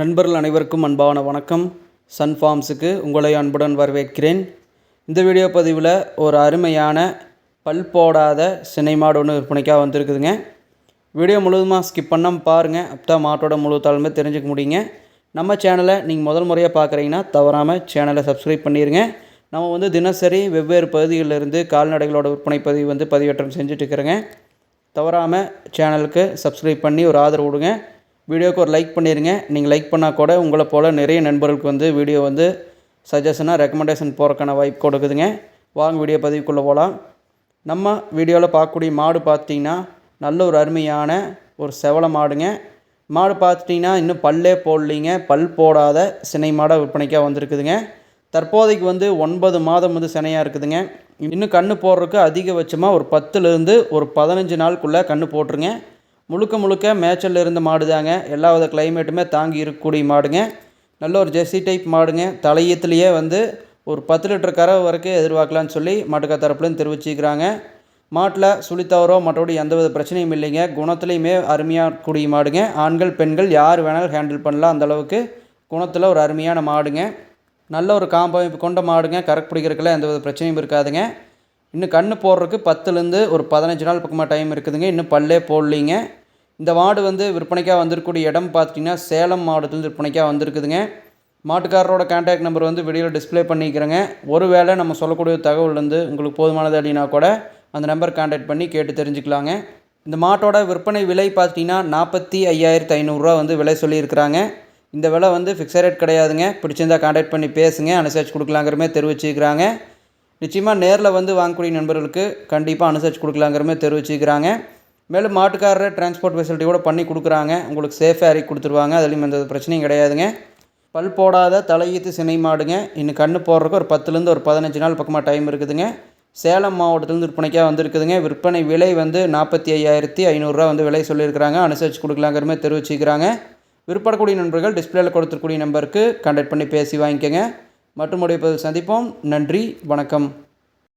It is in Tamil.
நண்பர்கள் அனைவருக்கும் அன்பான வணக்கம். சன் ஃபார்ம்ஸுக்கு உங்களை அன்புடன் வரவேற்கிறேன். இந்த வீடியோ பதிவில் ஒரு அருமையான பல் போடாத சினை மாடு ஒன்று விற்பனைக்காக வந்திருக்குதுங்க. வீடியோ முழுவதுமாக ஸ்கிப் பண்ணாமல் பாருங்கள் அப்போ தான் மாட்டோட முழு தாழ்மை தெரிஞ்சுக்க முடியுங்க. நம்ம சேனலை நீங்கள் முதல் முறையாக பார்க்குறீங்கன்னா தவறாமல் சேனலை சப்ஸ்கிரைப் பண்ணிடுங்க நம்ம வந்து தினசரி வெவ்வேறு பகுதிகளிலிருந்து கால்நடைகளோட விற்பனை பதிவு வந்து பதிவேற்றம் செஞ்சுட்டு இருக்கிறேங்க. தவறாமல் சேனலுக்கு சப்ஸ்கிரைப் பண்ணி ஒரு ஆதரவு கொடுங்க. வீடியோவுக்கு ஒரு லைக் பண்ணிடுங்க நீங்கள் லைக் பண்ணால் கூட உங்களை போல் நிறைய நண்பர்களுக்கு வந்து வீடியோ வந்து சஜஷனாக ரெக்கமெண்டேஷன் போகிறக்கான வாய்ப்பு கொடுக்குதுங்க. வாங்க வீடியோ பதிவுக்குள்ளே போகலாம் நம்ம வீடியோவில் பார்க்கக்கூடிய மாடு பார்த்தீங்கன்னா நல்ல ஒரு அருமையான ஒரு செவல மாடுங்க. மாடு பார்த்துட்டிங்கன்னா இன்னும் பல்லே போடலிங்க. பல் போடாத சினை மாடை விற்பனைக்காக வந்திருக்குதுங்க. தற்போதைக்கு வந்து ஒன்பது மாதம் வந்து சினையாக இருக்குதுங்க. இன்னும் கன்று போடுறதுக்கு அதிகபட்சமாக ஒரு பத்துலேருந்து ஒரு பதினஞ்சு நாளுக்குள்ளே கன்று போட்டுருங்க. முழுக்க முழுக்க மேய்ச்சலில் இருந்த மாடு தாங்க எல்லா வித கிளைமேட்டுமே தாங்கி இருக்கக்கூடிய மாடுங்க. நல்ல ஒரு ஜெர்சி டைப் மாடுங்க. தலையத்துலேயே வந்து ஒரு பத்து லிட்டர் கறவை வரைக்கும் எதிர்பார்க்கலான்னு சொல்லி மாட்டுக்கா தரப்புலேருந்து தெரிவிச்சிக்கிறாங்க. மாட்டில் சுழித்தவரோ மற்றபடி எந்தவித பிரச்சனையும் இல்லைங்க. குணத்துலேயுமே அருமையாக கூடிய மாடுங்க. ஆண்கள் பெண்கள் யார் வேணாலும் ஹேண்டில் பண்ணலாம். அந்தளவுக்கு குணத்தில் ஒரு அருமையான மாடுங்க. நல்ல ஒரு காம்பமைப்பு கொண்ட மாடுங்க. கரெக்ட் பிடிக்கிறதுக்கெல்லாம் எந்த வித பிரச்சனையும் இருக்காதுங்க. இன்னும் கன்று போடுறதுக்கு பத்துலேருந்து ஒரு பதினஞ்சு நாள் பக்கமாக டைம் இருக்குதுங்க. இன்னும் பல்லே போடலிங்க. இந்த மாடு வந்து விற்பனைக்காக வந்திருக்கக்கூடிய இடம் பார்த்திங்கன்னா சேலம் மாவட்டத்துலேருந்து விற்பனைக்காக வந்திருக்குதுங்க. மாட்டுக்காரரோட கான்டாக்ட் நம்பர் வந்து வீடியோவில் டிஸ்பிளே பண்ணிக்கிறேங்க. ஒரு வேளை நம்ம சொல்லக்கூடிய தகவல் வந்து உங்களுக்கு போதுமானது அப்படின்னா கூட அந்த நம்பர் கான்டாக்ட் பண்ணி கேட்டு தெரிஞ்சுக்கலாங்க. இந்த மாட்டோட விற்பனை விலை பார்த்தீங்கன்னா நாற்பத்தி ஐயாயிரத்து ஐநூறுரூவா வந்து விலை சொல்லியிருக்கிறாங்க. இந்த விலை வந்து ஃபிக்ஸட் ரேட் கிடையாதுங்க. பிடிச்சிருந்தால் கான்டாக்ட் பண்ணி பேசுங்க. அனுசரிச்சு கொடுக்கலாங்கிறமே தெரிவிச்சுக்கிறாங்க. நிச்சயமாக நேரில் வந்து வாங்கக்கூடிய நண்பர்களுக்கு கண்டிப்பாக அனுசரித்து கொடுக்கலாங்கிறமே தெரிவிச்சுக்கிறாங்க மேலும் மாட்டுக்காரர் டிரான்ஸ்போர்ட் ஃபெசிலிட்டி கூட பண்ணி கொடுக்குறாங்க. உங்களுக்கு சேஃபாக இறக்கி கொடுத்துருவாங்க. அதுலேயும் எந்த பிரச்சனையும் கிடையாதுங்க. பல் போடாத தலையீத்து சினை மாடுங்க. இன்னும் கண்ணு போடுறதுக்கு ஒரு பத்துலேருந்து ஒரு பதினஞ்சு நாள் பக்கமாக டைம் இருக்குதுங்க. சேலம் மாவட்டத்துலேருந்து விற்பனைக்காக வந்திருக்குதுங்க. விற்பனை விலை வந்து நாற்பத்தி ஐயாயிரத்தி ஐநூறுரூவா வந்து விலை சொல்லியிருக்கிறாங்க. அனுசரித்து கொடுக்கலாங்கிறமே தெரிவிச்சுக்கிறாங்க விற்படக்கூடிய நண்பர்கள் டிஸ்பிளேயில் கொடுத்துருக்கூடிய நம்பருக்கு கான்டாக்ட் பண்ணி பேசி வாங்கிக்கோங்க. மற்றும் உடைய சந்திப்போம். நன்றி வணக்கம்.